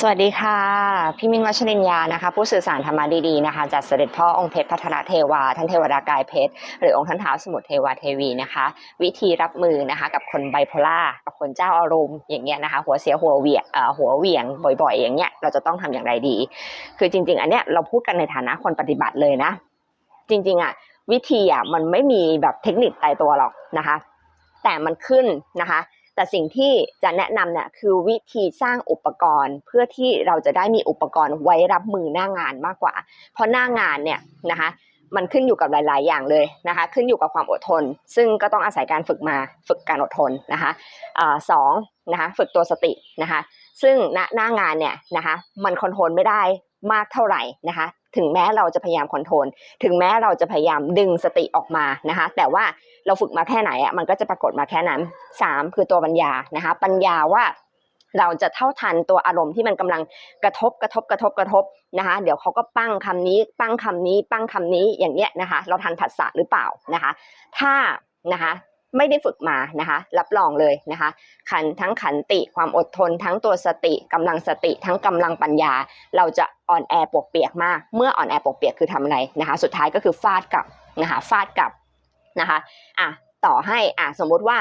สวัสดีค่ะ พี่มินวัชรินยานะคะ ผู้สื่อสารธรรมะดีๆนะคะจากเสด็จพ่อองค์เพชรพัทรเทวา ท่านเทวดากายเพชร หรือองค์ท่านท้าวสมุทรเทวาเทวีนะคะ วิธีรับมือนะคะ กับคนไบโพล่ากับคนเจ้าอารมณ์อย่างเงี้ยนะคะ หัวเสียหัวเวียงหัวเวียงบ่อย ๆ อย่างเงี้ยเราจะต้องทำอย่างไรดี คือจริง ๆ อันเนี้ยเราพูดกันในฐานะคนปฏิบัติเลยนะ จริง ๆอะวิธีอะมันไม่มีแบบเทคนิคตายตัวหรอกนะคะ แต่มันขึ้นนะคะ แต่สิ่งที่จะแนะนำเนี่ยคือวิธีสร้างอุปกรณ์ เพื่อที่เราจะได้มีอุปกรณ์ไว้รับมือหน้างานมากกว่า เพราะหน้างานเนี่ยนะคะมันขึ้นอยู่กับหลาย ๆ อย่างเลยนะคะ ขึ้นอยู่กับความอดทน ซึ่งก็ต้องอาศัยการฝึกมาฝึกการอดทนนะคะอสองนะคะฝึกตัวสตินะคะ ซึ่งณหน้างานเนี่ยนะคะมันคอนโทรลไม่ได้ มากเท่าไหร่นะคะ ถึงแม้เราจะพยายามคอนโทรลถึงแม้เราจะพยายามดึงสติออกมานะคะ แต่ว่าเราฝึกมาแค่ไหนอะมันก็จะปรากฏมาแค่นั้นสามคือตัวปัญญานะคะ ปัญญาว่าเราจะเท่าทันตัวอารมณ์ที่มันกำลังกระทบกระทบกระทบกระทบนะคะ เดี๋ยวเขาก็ปั้งคำนี้ ปั้งคำนี้ ปั้งคำนี้อย่างเงี้ยนะคะ เราทันผัสสะหรือเปล่านะคะ ถ้านะคะ ไม่ได้ฝึกมานะคะ รับรองเลยนะคะ ขันทั้งขันติความอดทนทั้งตัวสติกำลังสติทั้งกำลังปัญญา เราจะอ่อนแอปวกเปียกมาก เมื่ออ่อนแอปวกเปียกคือทำอะไรนะคะ สุดท้ายก็คือฟาดกลับนะคะฟาดกลับนะคะอะต่อให้อะสมมุติว่า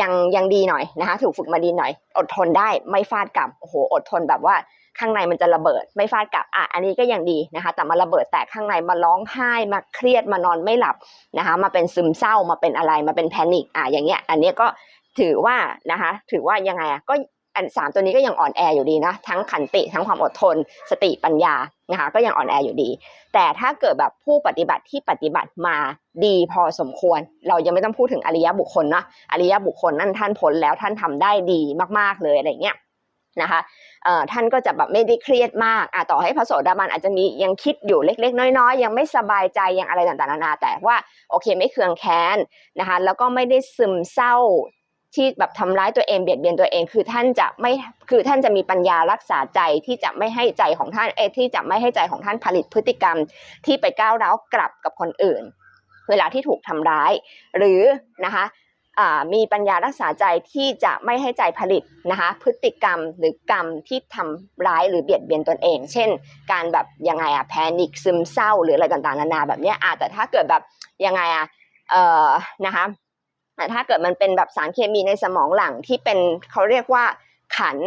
ยังยังดีหน่อยนะคะ ถูกฝึกมาดีหน่อย อดทนได้ไม่ฟาดกลับโอ้โห อดทนแบบว่าข้างในมันจะระเบิด ไม่ฟาดกลับอะอันนี้ก็ยังดีนะคะ แต่มาระเบิดแตกข้างในมาร้องไห้มาเครียดมานอนไม่หลับนะคะ มาเป็นซึมเศร้ามาเป็นอะไรมาเป็นแพนิคอะอย่างเงี้ย อันนี้ก็ถือว่านะคะ ถือว่ายังไงอะก็ อันสามตัวนี้ก็ยังอ่อนแออยู่ดีนะ ทั้งขันติทั้งความอดทน สติปัญญานะคะก็ยังอ่อนแออยู่ดี แต่ถ้าเกิดแบบผู้ปฏิบัติที่ปฏิบัติมาดีพอสมควร เรายังไม่ต้องพูดถึงอริยบุคคลนะอริยบุคคลนั่นท่านพ้นแล้วท่านทำได้ดีมากๆเลยอะไรเงี้ยนะคะท่านก็จะแบบไม่ได้เครียดมากอต่อให้พระโสดาบันอาจจะมียังคิดอยู่เล็ก ๆ น้อยๆ ยังไม่สบายใจยังอะไรต่างๆนานาแต่ว่าโอเคไม่เคืองแค้นนะคะแล้วก็ไม่ได้ซึมเศร้า ที่แบบทำร้ายตัวเองเบียดเบียนตัวเอง คือท่านจะไม่คือท่านจะมีปัญญารักษาใจที่จะไม่ให้ใจของท่านเอที่จะไม่ให้ใจของท่านผลิตพฤติกรรม ที่ไปก้าวร้าวกลับกับคนอื่น เวลาที่ถูกทำร้าย หรือนะคะมีปัญญารักษาใจที่จะไม่ให้ใจผลิตนะคะพฤติกรรมหรือกรรมที่ทำร้ายหรือเบียดเบียนตนเอง เช่น การแบบยังไงอะแพนิคซึมเศร้าหรืออะไรต่างๆนานาแบบเนี้ยอะแต่ถ้าเกิดแบบยังไงอะเอ่อนะคะ ถ้าเกิดมันเป็นแบบสารเคมีในสมองหลังที่เป็นเขาเรียกว่าขัน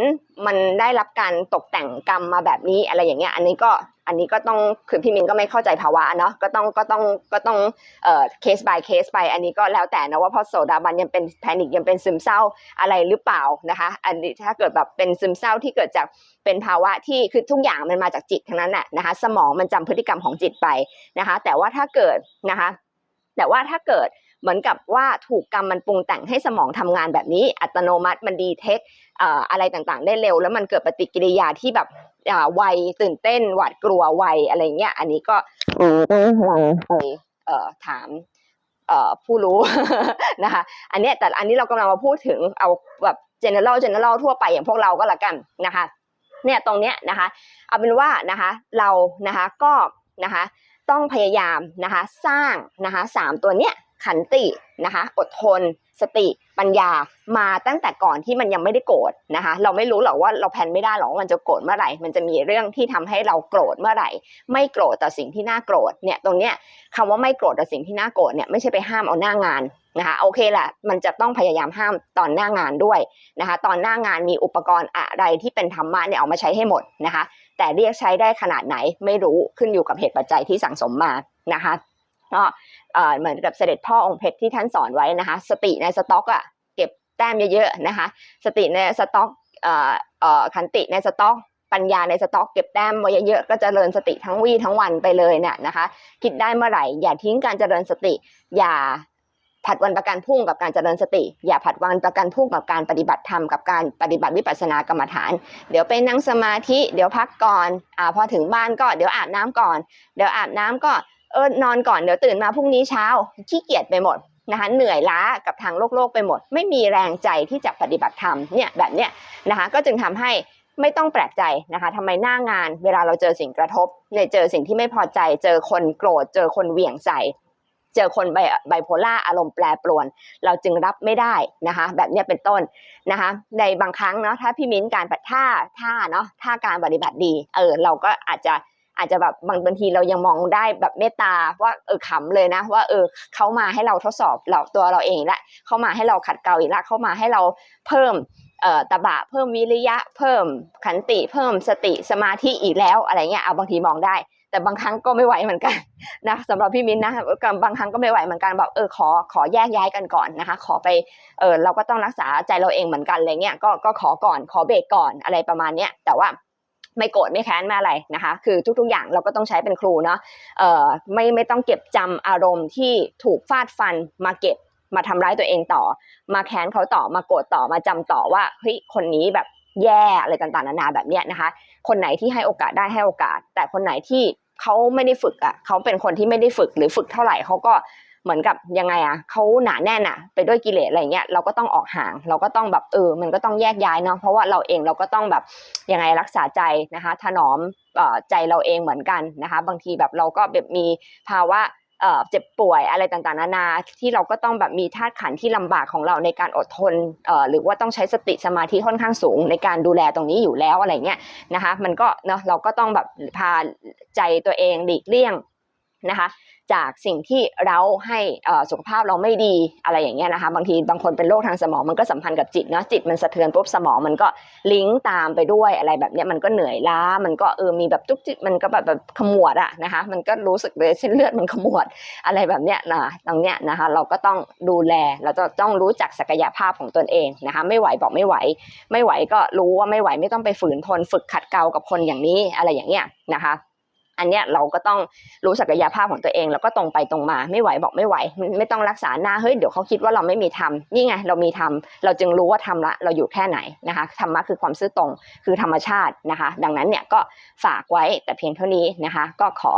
มันได้รับการตกแต่งกรรมมาแบบนี้อะไรอย่างเงี้ยอันนี้ก็อันนี้ก็ต้องคือพี่มินก็ไม่เข้าใจภาวะเนาะก็ต้องก็ต้องก็ต้องเอ่อ case by case ไป อันนี้ก็แล้วแต่นะว่าพราะโซดาบันยังเป็นแพนิคยังเป็นซึมเศร้าอะไรหรือเปล่านะคะ อันนี้ถ้าเกิดแบบเป็นซึมเศร้าที่เกิดจากเป็นภาวะที่คือทุกอย่างมันมาจากจิตทั้งนั้นแหละนะคะสมองมันจำพฤติกรรมของจิตไปนะคะ แต่ว่าถ้าเกิดนะคะแต่ว่าถ้าเกิด เหมือนกับว่าถูกกรรมมันปรุงแต่งให้สมองทำงานแบบนี้ อัตโนมัติมันดีเทคอะไรต่างๆ ได้เร็ว แล้วมันเกิดปฏิกิริยาที่แบบไวตื่นเต้นหวาดกลัวไวอะไรเงี้ย อันนี้ก็เออต้องลองไปถามผู้รู้นะคะอันนี้แต่อันนี้เรากำลังมาพูดถึงเอาแบบ general general ทั่วไปอย่างพวกเราก็แล้วกันนะคะเนี่ยตรงเนี้ยนะคะ เอาเป็นว่านะคะเรานะคะก็นะคะต้องพยายามนะคะสร้างนะคะสามตัวเนี้ย ขันตินะคะอดทน สติปัญญามาตั้งแต่ก่อนที่มันยังไม่ได้โกรธนะคะ เราไม่รู้หรอกว่าเราแพนไม่ได้หรอกว่ามันจะโกรธเมื่อไหร่ มันจะมีเรื่องที่ทำให้เราโกรธเมื่อไหร่ ไม่โกรธต่อสิ่งที่น่าโกรธเนี่ยตรงเนี้ยคำว่าไม่โกรธต่อสิ่งที่น่าโกรธเนี่ยไม่ใช่ไปห้ามเอาหน้างานนะคะโอเคแหละมันจะต้องพยายามห้ามตอนหน้างานด้วยนะคะตอนหน้างานมีอุปกรณ์อะไรที่เป็นธรรมะเนี่ยเอามาใช้ให้หมดนะคะ แต่เรียกใช้ได้ขนาดไหนไม่รู้ขึ้นอยู่กับเหตุปัจจัยที่สั่งสมมานะคะ ก็เหมือนกับเสด็จพ่อองค์เพชรที่ท่านสอนไว้นะคะ สติในสต็อกอะเก็บแต้มเยอะๆนะคะ สติในสต็อกขันติในสต็อกปัญญาในสต็อกเก็บแต้มไว้เยอะๆก็เจริญสติทั้งวี่ทั้งวันไปเลยเนี่ยนะคะ คิดได้เมื่อไหร่ อย่าทิ้งการเจริญสติ อย่าผัดวันประกันพรุ่งกับการเจริญสติ อย่าผัดวันประกันพรุ่งกับการปฏิบัติธรรมกับการปฏิบัติวิปัสสนากรรมฐาน เดี๋ยวไปนั่งสมาธิ เดี๋ยวพักก่อนอ่าพอถึงบ้านก็เดี๋ยวอาบน้ำก่อน เดี๋ยวอาบน้ำก็ เออนอนก่อนเดี๋ยวตื่นมาพรุ่งนี้เช้าขี้เกียจไปหมดนะคะเหนื่อยล้ากับทางโลกโลกไปหมด ไม่มีแรงใจที่จะปฏิบัติธรรมเนี่ยแบบเนี้ยนะคะก็จึงทำให้ไม่ต้องแปลกใจนะคะทำไมหน้างานเวลาเราเจอสิ่งกระทบเนี่ยเจอสิ่งที่ไม่พอใจ เจอคนโกรธ เจอคนเหวี่ยงใส่เจอคนไบไบโพล่าอารมณ์แปรปรวน เราจึงรับไม่ได้นะคะ แบบเนี้ยเป็นต้นนะคะ ในบางครั้งเนาะถ้าพี่มิ้นการปฏิท่าท่าเนาะท่าการปฏิบัติดี เออเราก็อาจจะ อาจจะแบบบางบางทีเรายังมองได้แบบเมตตาว่าเออขำเลยนะ ว่าเออเขามาให้เราทดสอบเราตัวเราเองละเขามาให้เราขัดเกลาอีกละเขามาให้เราเพิ่มเอ่อตบะเพิ่มวิริยะ เพิ่มขันติ เพิ่มสติสมาธิอีกแล้วอะไรเงี้ยเอาบางทีมองได้ แต่บางครั้งก็ไม่ไหวเหมือนกันนะสำหรับพี่มิ้นนะบางครั้งก็ไม่ไหวเหมือนกันแบบเออขอขอแยกย้ายกันก่อนนะคะ ขอไปเออเราก็ต้องรักษาใจเราเองเหมือนกันอะไรเงี้ยก็ก็ขอก่อนขอเบรกก่อนอะไรประมาณเนี้ยแต่ว่า ไม่โกรธไม่แค้นไม่อะไรนะคะ คือทุกๆอย่างเราก็ต้องใช้เป็นครูเนาะเอ่อไม่ไม่ต้องเก็บจำอารมณ์ที่ถูกฟาดฟันมาเก็บมาทำร้ายตัวเองต่อ มาแค้นเขาต่อมาโกรธต่อมาจำต่อว่าเฮ้ยคนนี้แบบแย่อะไรต่างๆนานาแบบเนี้ยนะคะ คนไหนที่ให้โอกาสได้ให้โอกาส แต่คนไหนที่เขาไม่ได้ฝึกอะเขาเป็นคนที่ไม่ได้ฝึกหรือฝึกเท่าไหร่เขาก็ เหมือนกับยังไงอะเขาหนาแน่นอะไปด้วยกิเลสอะไรเงี้ยเราก็ต้องออกห่าง เราก็ต้องแบบเออมันก็ต้องแยกย้ายเนาะเพราะว่าเราเองเราก็ต้องแบบยังไงรักษาใจนะคะถนอมออใจเราเองเหมือนกันนะคะ บางทีแบบเราก็แบบมีภาวะเจ็บป่วยอะไรต่างๆนานาที่เราก็ต้องแบบมีธาตุขันที่ลำบากของเราในการอดทนหรือว่าต้องใช้สติสมาธิค่อนข้างสูง ในการดูแลตรงนี้อยู่แล้วอะไรเงี้ยนะคะ มันก็เนาะเราก็ต้องแบบพาใจตัวเองหลีกเลี่ยง นะคะ จากสิ่งที่เราให้สุขภาพเราไม่ดีอะไรอย่างเงี้ยนะคะ บางทีบางคนเป็นโรคทางสมองมันก็สัมพันธ์กับจิตเนาะจิตมันสะเทือนปุ๊บสมองมันก็ลิงก์ตามไปด้วยอะไรแบบเนี้ยมันก็เหนื่อยล้ามันก็เออมีแบบจุกจิตมันก็แบบแบบขมวดอะนะคะ มันก็รู้สึกเลยเส้นเลือดมันขมวดอะไรแบบเนี้ยนะตรงเนี้ยนะคะ เราก็ต้องดูแลเราจะต้องรู้จักศักยภาพของตนเองนะคะ ไม่ไหวบอกไม่ไหว ไม่ไหวก็รู้ว่าไม่ไหวไม่ต้องไปฝืนทน ฝึกขัดเกลากับคนอย่างนี้อะไรอย่างเงี้ยนะคะ อันเนี้ยเราก็ต้องรู้ศักยภาพของตัวเองแล้วก็ตรงไปตรงมาไม่ไหวบอกไม่ไหว ไม่ต้องรักษาหน้าเฮ้ยเดี๋ยวเขาคิดว่าเราไม่มีทำนี่ไงเรามีทำเราจึงรู้ว่าทำละเราอยู่แค่ไหนนะคะธรรมะคือความซื่อตรงคือธรรมชาตินะคะ ดังนั้นเนี่ยก็ฝากไว้แต่เพียงเท่านี้นะคะ ก็ขอ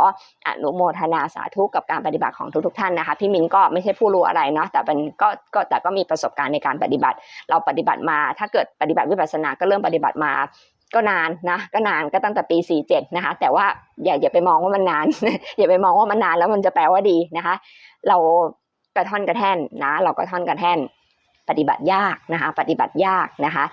อนุโมทนาสาธุกับการปฏิบัติของทุกๆท่านนะคะพี่มินก็ไม่ใช่ผู้รู้อะไรเนาะแต่เป็นก็ก็แต่ก็มีประสบการณ์ในการปฏิบัติ เราปฏิบัติมา ถ้าเกิดปฏิบัติวิปัสสนาก็เริ่มปฏิบัติมา ก็นานนะก็นานก็ตั้งแต่ปี 47 นะคะ แต่ว่าอย่าอย่าไปมองว่ามันนาน อย่าไปมองว่ามันนานแล้วมันจะแปลว่าดีนะคะ เรากระท่อนกระแท่นนะ เรากระท่อนกระแท่นปฏิบัติยากนะคะ ปฏิบัติยากนะคะ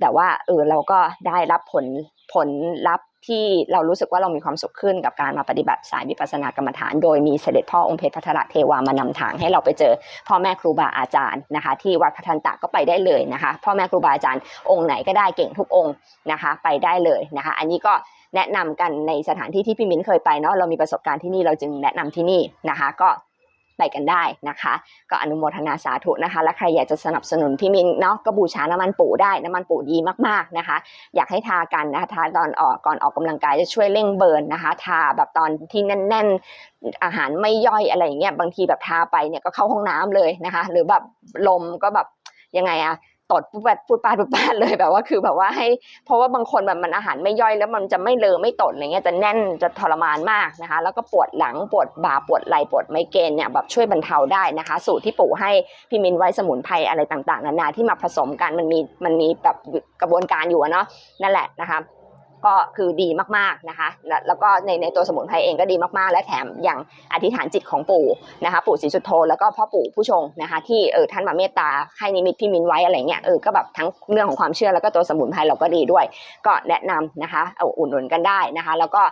แต่ว่าเออเราก็ได้รับผลผลลัพธ์ ที่เรารู้สึกว่าเรามีความสุขขึ้นกับการมาปฏิบัติสายวิปัสสนากรรมฐาน โดยมีเสด็จพ่อองค์เพชรพัทรเทวามานำทางให้เราไปเจอพ่อแม่ครูบาอาจารย์นะคะ ที่วัดพัทันตะก็ไปได้เลยนะคะ พ่อแม่ครูบาอาจารย์องค์ไหนก็ได้เก่งทุกองค์นะคะ ไปได้เลยนะคะ อันนี้ก็แนะนำกันในสถานที่ที่พี่มิ้นเคยไปเนาะเรามีประสบการณ์ที่นี่เราจึงแนะนำที่นี่นะคะ ก็ ไปกันได้นะคะ ก็อนุโมทนาสาธุนะคะ และใครอยากจะสนับสนุนพี่มินเนาะก็บูชาน้ำมันปูได้น้ำมันปูดีมากๆนะคะ อยากให้ทากันนะคะทาตอนออกก่อนออกกำลังกายจะช่วยเร่งเบิร์นนะคะ ทาแบบตอนที่แน่น ๆ อาหารไม่ย่อยอะไรอย่างเงี้ยบางทีแบบทาไปเนี่ยก็เข้าห้องน้ำเลยนะคะ หรือแบบลมก็แบบยังไงอะ ตดปุ๊บแบบพูดปาดพูดปาดเลยแบบว่าคือแบบว่าให้ เพราะว่าบางคนแบบมันอาหารไม่ย่อยแล้วมันจะไม่เลอไม่ตดอะไรเงี้ยจะแน่นจะทรมานมากนะคะ แล้วก็ปวดหลังปวดบ่าปวดไหล่ปวดไมเกรนเนี่ยแบบช่วยบรรเทาได้นะคะ สูตรที่ปู่ให้พี่มินไว้สมุนไพรอะไรต่างๆ นานาที่มาผสมกันมันมีมันมีแบบกระบวนการอยู่เนาะนั่นแหละนะคะ ก็คือดีมากๆนะคะแล้วก็ในในตัวสมุนไพรเองก็ดีมากๆ และแถมอย่างอธิษฐานจิตของปู่นะคะปู่ศรีสุโธแล้วก็พ่อปู่ผู้ชงนะคะที่เออท่านมาเมตตาให้นิมิตพี่มินไว้อะไรเงี้ยเออก็แบบทั้งเรื่องของความเชื่อแล้วก็ตัวสมุนไพรเราก็ดีด้วย ก็แนะนำนะคะเอาอุ่นหนุนกันได้นะคะ แล้วก็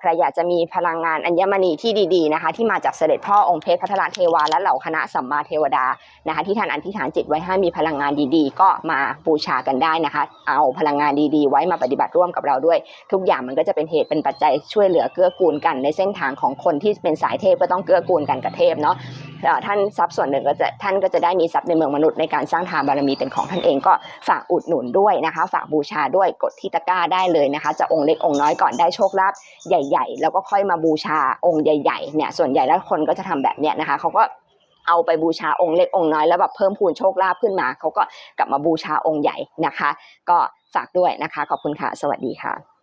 ใครอยากจะมีพลังงานอัญมณีที่ดีๆนะคะที่มาจากเสด็จพ่อองค์เพชรพัทรเทวาและเหล่าคณะสัมมาเทวดานะคะที่ท่านอธิษฐานจิตไว้ให้มีพลังงานดีๆ ก็มาบูชากันได้นะคะ เอาพลังงานดีๆ ไว้มาปฏิบัติร่วมกับเราด้วยทุกอย่างมันก็จะเป็นเหตุเป็นปัจจัยช่วยเหลือเกื้อกูลกัน ในเส้นทางของคนที่เป็นสายเทพก็ต้องเกื้อกูลกันกับเทพเนาะท่านทรัพย์ส่วนหนึ่งก็จะท่านก็จะได้มีทรัพย์ในเมืองมนุษย์ในการสร้างทานบารมีเป็นของท่านเองก็ฝากอุดหนุนด้วยนะคะ ฝากบูชาด้วยกดที่ตะกร้าได้เลยนะคะ จะองค์เล็กองค์น้อยก่อนได้โชคลาภใหญ่ ๆ แล้วก็ค่อยมาบูชาองค์ใหญ่ๆเนี่ยส่วนใหญ่แล้วคนก็จะทำแบบเนี้ยนะคะเขาก็เอาไปบูชาองค์เล็กองค์น้อยแล้วแบบเพิ่มพูนโชคลาภขึ้นมาเขาก็กลับมาบูชาองค์ใหญ่นะคะ ก็ ฝากด้วยนะคะ ขอบคุณค่ะ สวัสดีค่ะ